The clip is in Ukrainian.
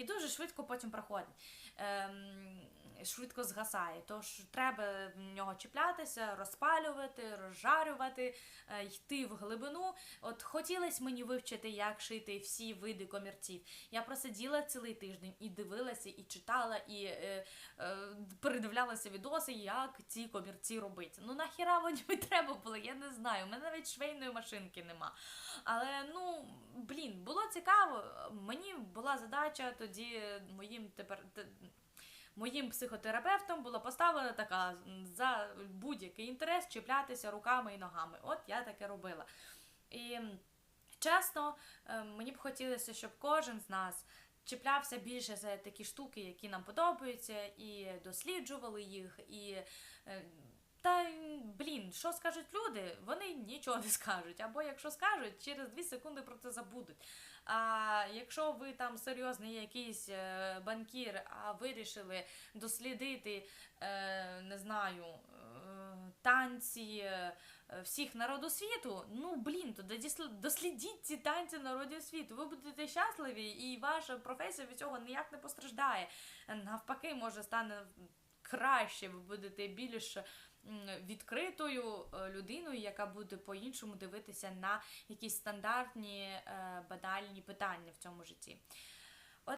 і дуже швидко потім проходить. Ем, швидко згасає. Тож треба в нього чіплятися, розпалювати, розжарювати, е, йти в глибину. От хотілося мені вивчити, як шити всі види комірців. Я просиділа цілий тиждень і дивилася, і читала, і е, е, передивлялася відоси, як ці комірці робити. Ну нахіра мені треба було, я не знаю. У мене навіть швейної машинки нема. Але ну блін, було цікаво. Мені була задача тоді моїм тепер. Моїм психотерапевтом була поставлена така за будь-який інтерес чіплятися руками і ногами. От я таке робила. І чесно, е, мені б хотілося, щоб кожен з нас чіплявся більше за такі штуки, які нам подобаються, і досліджували їх, і. Блін, що скажуть люди? Вони нічого не скажуть. Або якщо скажуть, через 2 секунди про це забудуть. А якщо ви там серйозний якийсь е, банкір, а вирішили дослідити, е, не знаю, е, танці всіх народу світу, ну блін, то дослідіть ці танці народів світу. Ви будете щасливі, і ваша професія від цього ніяк не постраждає. Навпаки, може стане краще, ви будете більш відкритою е, людиною, яка буде по-іншому дивитися на якісь стандартні е, банальні питання в цьому житті.